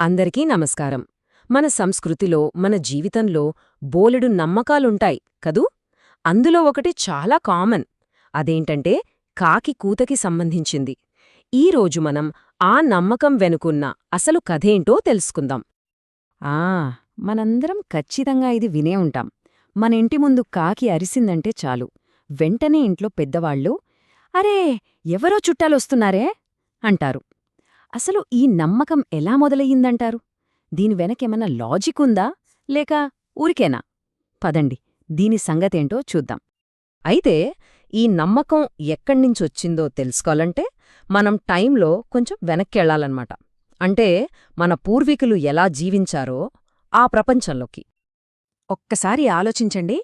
అందరికీ నమస్కారం. మన సంస్కృతిలో మన జీవితంలో బోలెడు నమ్మకాలుంటాయి కదూ? అందులో ఒకటి చాలా కామన్. అదేంటంటే కాకి కూతకి సంబంధించింది. ఈరోజు మనం ఆ నమ్మకం వెనుకున్న అసలు కథేంటో తెలుసుకుందాం. ఆ మనందరం ఖచ్చితంగా ఇది వినే ఉంటాం. మన ఇంటి ముందు కాకి అరిసిందంటే చాలు. వెంటనే ఇంట్లో పెద్దవాళ్ళు అరే ఎవరో చుట్టాలొస్తున్నారే? అంటారు. అసలు ఈ నమ్మకం ఎలా మొదలయ్యిందంటారు? దీని వెనకేమన్నా లాజిక్ ఉందా? లేక ఊరికేనా? పదండి దీని సంగతేంటో చూద్దాం. అయితే ఈ నమ్మకం ఎక్కడ్నించొచ్చిందో తెలుసుకోవాలంటే మనం టైంలో కొంచెం వెనక్కెళ్ళాలన్నమాట అంటే మన పూర్వీకులు ఎలా జీవించారో ఆ ప్రపంచంలోకి. ఒక్కసారి ఆలోచించండి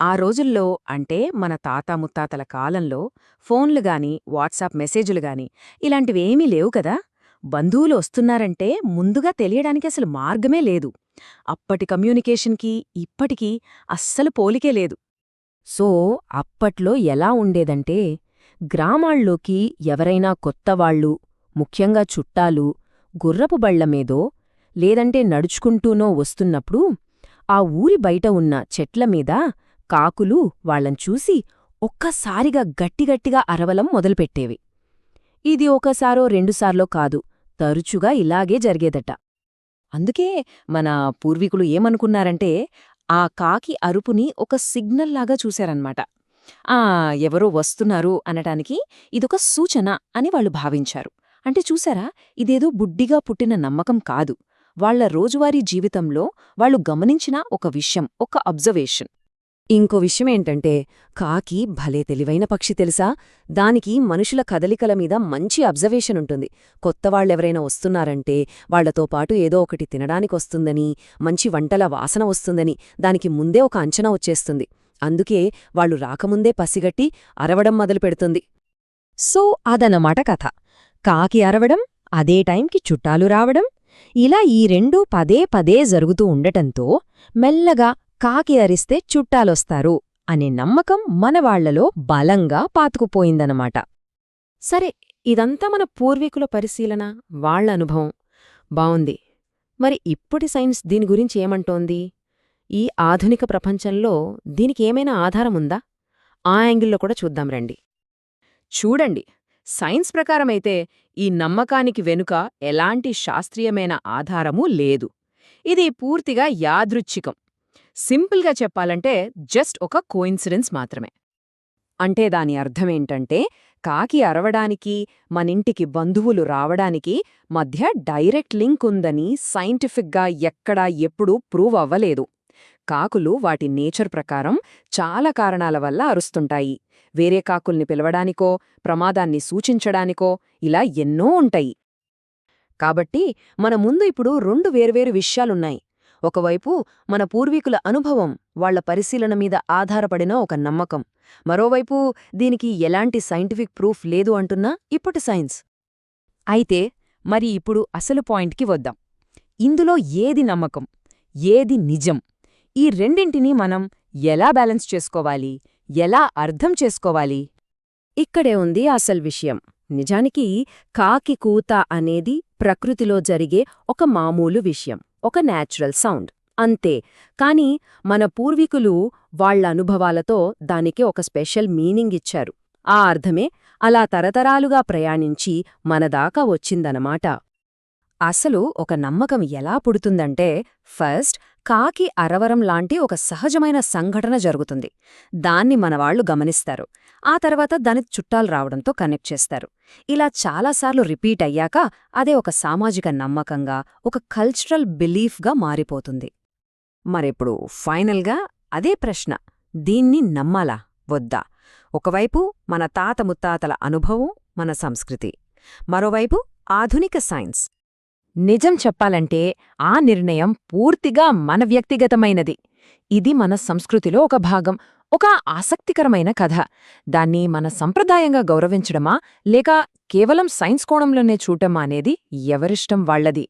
ఆ రోజుల్లో అంటే మన తాత ముత్తాతల కాలంలో ఫోన్లు గాని వాట్సాప్ మెసేజులు గాని ఇలాంటివేమీ లేవు కదా? బంధువులు వస్తున్నారంటే ముందుగా తెలియడానికి అసలు మార్గమే లేదు. అప్పటి కమ్యూనికేషన్కి ఇప్పటికీ అస్సలు పోలికే లేదు. సో అప్పట్లో ఎలా ఉండేదంటే గ్రామాల్లోకి ఎవరైనా కొత్తవాళ్ళు ముఖ్యంగా చుట్టాలు గుర్రపు బళ్ళమీదో లేదంటే నడుచుకుంటూనో వస్తున్నప్పుడు ఆ ఊరి బయట ఉన్న చెట్లమీద కాకులు వాళ్ళం చూసి ఒక్కసారిగా గట్టిగట్టిగా అరవలం మొదలుపెట్టేవి. ఇది ఒకసారో రెండుసార్లో కాదు. తరచుగా ఇలాగే జరిగేదట. అందుకే మన పూర్వీకులు ఏమనుకున్నారంటే ఆ కాకి అరుపుని ఒక సిగ్నల్లాగా చూశారన్నమాట. ఆ ఎవరో వస్తున్నారు అనటానికి ఇదొక సూచన అని వాళ్ళు భావించారు. అంటే చూసారా ఇదేదో బుడ్డిగా పుట్టిన నమ్మకం కాదు. వాళ్ళ రోజువారీ జీవితంలో వాళ్ళు గమనించిన ఒక విషయం ఒక అబ్జర్వేషన్. ఇంకో విషయమేంటంటే కాకి భలే తెలివైన పక్షి తెలుసా? దానికి మనుషుల కదలికల మీద మంచి అబ్జర్వేషన్ ఉంటుంది. కొత్తవాళ్ళెవరైనా వస్తున్నారంటే వాళ్ళతో పాటు ఏదో ఒకటి తినడానికొస్తుందని మంచి వంటల వాసన వస్తుందని దానికి ముందే ఒక అంచనా వచ్చేస్తుంది. అందుకే వాళ్ళు రాకముందే పసిగట్టి అరవడం మొదలుపెడుతుంది. సో అదన్నమాట కథ. కాకి అరవడం అదే టైంకి చుట్టాలు రావడం ఇలా ఈ రెండూ పదే పదే జరుగుతూ ఉండటంతో మెల్లగా కాకి అరిస్తే చుట్టాలొస్తారు అనే నమ్మకం మనవాళ్ళలో బలంగా పాతుకుపోయిందనమాట. సరే ఇదంతా మన పూర్వీకుల పరిశీలన వాళ్ళ అనుభవం. బావుంది. మరి ఇప్పటి సైన్స్ దీని గురించి ఏమంటోంది? ఈ ఆధునిక ప్రపంచంలో దీనికి ఏమైనా ఆధారముందా ఆ యాంగిల్లో కూడా చూద్దాం రండి. చూడండి సైన్స్ ప్రకారమైతే ఈ నమ్మకానికి వెనుక ఎలాంటి శాస్త్రీయమైన ఆధారమూ లేదు. ఇది పూర్తిగా యాదృచ్ఛికం. సింపుల్గా చెప్పాలంటే జస్ట్ ఒక కోయిన్సిడెన్స్ మాత్రమే. అంటే దాని అర్థమేంటంటే కాకి అరవడానికి మనింటికి బంధువులు రావడానికి మధ్య డైరెక్ట్ లింక్ ఉందని సైంటిఫిక్గా ఎక్కడా ఎప్పుడూ ప్రూవ్ అవ్వలేదు. కాకులు వాటి నేచర్ ప్రకారం చాలా కారణాల వల్ల అరుస్తుంటాయి. వేరే కాకుల్ని పిలవడానికో ప్రమాదాన్ని సూచించడానికో ఇలా ఎన్నో ఉంటాయి. కాబట్టి మన ముందు ఇప్పుడు రెండు వేర్వేరు విషయాలున్నాయి. ఒకవైపు మన పూర్వీకుల అనుభవం వాళ్ళ పరిశీలన మీద ఆధారపడిన ఒక నమ్మకం. మరోవైపు దీనికి ఎలాంటి సైంటిఫిక్ ప్రూఫ్ లేదు అంటున్నా ఇప్పటి సైన్స్. అయితే మరి ఇప్పుడు అసలు పాయింట్కి వద్దాం. ఇందులో ఏది నమ్మకం? ఏది నిజం? ఈ రెండింటినీ మనం ఎలా బ్యాలెన్స్ చేసుకోవాలి? ఎలా అర్థం చేసుకోవాలి? ఇక్కడే ఉంది అసలు విషయం. నిజానికి కాకి కూత అనేది ప్రకృతిలో జరిగే ఒక మామూలు విషయం. ఒక నేచురల్ సౌండ్ అంతే. కాని మన పూర్వీకులు వాళ్ళ అనుభవాలతో దానికి ఒక స్పెషల్ మీనింగ్ ఇచ్చారు. ఆ అర్థమే అలా తరతరాలుగా ప్రయాణించి మనదాకా వచ్చిందనమాట. అసలు ఒక నమ్మకం ఎలా పుడుతుందంటే ఫస్ట్ కాకి అరవరం లాంటి ఒక సహజమైన సంఘటన జరుగుతుంది. దాన్ని మనవాళ్ళు గమనిస్తారు. ఆ తర్వాత దాని చుట్టాలు రావడంతో కనెక్ట్ చేస్తారు. ఇలా చాలాసార్లు రిపీట్ అయ్యాక అదే ఒక సామాజిక నమ్మకంగా ఒక కల్చరల్ బిలీఫ్గా మారిపోతుంది. మరిప్పుడు ఫైనల్గా అదే ప్రశ్న దీన్ని నమ్మాలా? వద్దా? ఒకవైపు మన తాత ముత్తాతల అనుభవం మన సంస్కృతి. మరోవైపు ఆధునిక సైన్స్. నిజం చెప్పాలంటే ఆ నిర్ణయం పూర్తిగా మన వ్యక్తిగతమైనది. ఇది మన సంస్కృతిలో ఒక భాగం ఒక ఆసక్తికరమైన కథ. దాన్ని మన సంప్రదాయంగా గౌరవించడమా లేక కేవలం సైన్స్ కోణంలోనే చూడటమా అనేది ఎవరిష్టం వాళ్ళది